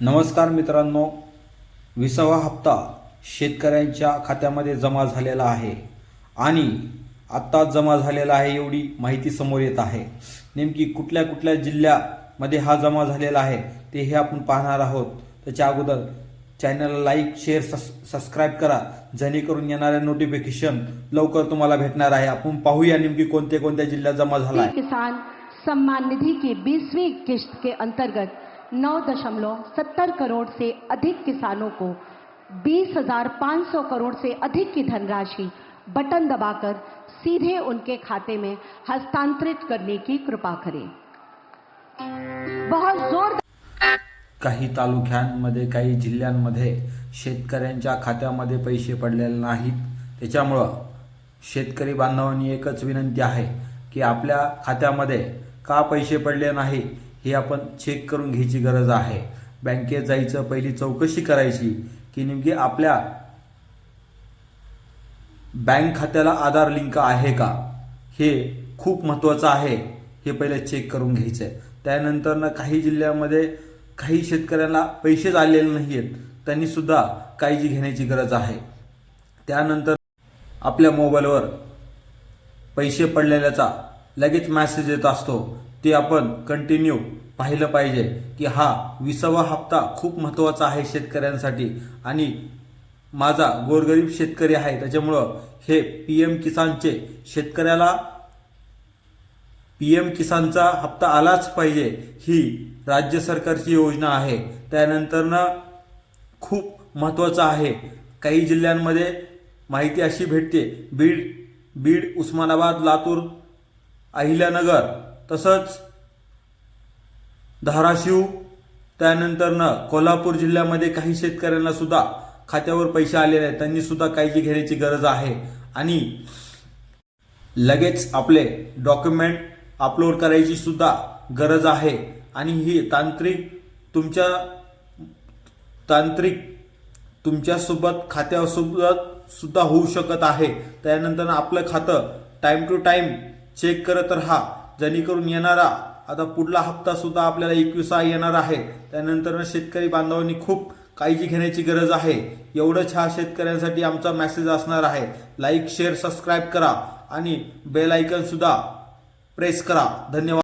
नमस्कार मित्रांनो. विसावा हप्ता शेतकऱ्यांच्या खात्यामध्ये जमा झालेला आहे आणि आत्ता जमा झालेला आहे एवढी माहिती समोर येत आहे. नेमकी कुठल्या कुठल्या जिल्ह्यामध्ये हा जमा झालेला आहे ते हे आपण पाहणार आहोत. त्याच्या अगोदर चॅनलला लाईक शेअर सस सबस्क्राईब करा. जेणेकरून येणाऱ्या नोटिफिकेशन लवकर तुम्हाला भेटणार आहे. आपण पाहूया नेमकी कोणत्या कोणत्या जिल्ह्यात जमा झाला आहे. किसान सम्मान निधी की बीसवीं किश्त के अंतर्गत नौ दशमलव सत्तर करोड़ से अधिक किसानों को बीस हजार पाँच सौ करोड़ से अधिक की धनराशि बटन दबाकर सीधे उनके खाते में हस्तांतरित करने की कृपा करें। बहुत जोर काही तालुक्यांमध्ये काही जिल्ह्यांमध्ये शेतकऱ्यांच्या खात्यामध्ये पैसे पडलेले नाहीत. त्याच्यामुळं शेतकरी बांधवांनी एकच विनंती आहे की आपल्या खात्यामध्ये का पैसे पडले नाही हे आपण चेक करून घ्यायची गरज आहे. बँकेत जायचं पहिली चौकशी करायची की नेमकी आपल्या बँक खात्याला आधार लिंक आहे का? हे खूप महत्त्वाचं आहे. हे पहिले चेक करून घ्यायचं आहे. त्यानंतर ना काही जिल्ह्यामध्ये काही शेतकऱ्यांना पैसेच आलेले नाही आहेत त्यांनी सुद्धा काळजी घेण्याची गरज आहे. त्यानंतर आपल्या मोबाईलवर पैसे पडलेल्याचा लगेच मॅसेज येत असतो. ते आपण कंटिन्यू पाहिलं पाहिजे की हा विसावा हप्ता खूप महत्त्वाचा आहे शेतकऱ्यांसाठी. आणि माझा गोरगरीब शेतकरी आहे त्याच्यामुळं हे पी एम किसानचे शेतकऱ्याला पी एम किसानचा हप्ता आलाच पाहिजे ही राज्य सरकारची योजना आहे. त्यानंतरनं खूप महत्त्वाचं आहे. काही जिल्ह्यांमध्ये माहिती अशी भेटते बीड बीड उस्मानाबाद लातूर अहिल्यानगर तसंच धाराशिव त्यानंतरनं कोल्हापूर जिल्ह्यामध्ये काही शेतकऱ्यांना सुद्धा खात्यावर पैसे आलेले आहेत. त्यांनी सुद्धा काळजी घेण्याची गरज आहे. आणि लगेच आपले डॉक्युमेंट अपलोड करायची सुद्धा गरज आहे. आणि ही तांत्रिक तुमच्या तांत्रिक तुमच्यासोबत खात्यासोबत सुद्धा होऊ शकत आहे. त्यानंतर आपलं खातं टाईम टू टाईम चेक करत राहा. जेणेकरून येणारा आता पुढला हप्ता सुद्धा आपल्याला एकविसा येणार आहे. त्यानंतर शेतकरी बांधवांनी खूप काळजी घेण्याची गरज आहे. एवढंच हा शेतकऱ्यांसाठी आमचा मेसेज असणार आहे. लाईक शेअर सबस्क्राईब करा आणि बेल आयकन सुद्धा प्रेस करा. धन्यवाद.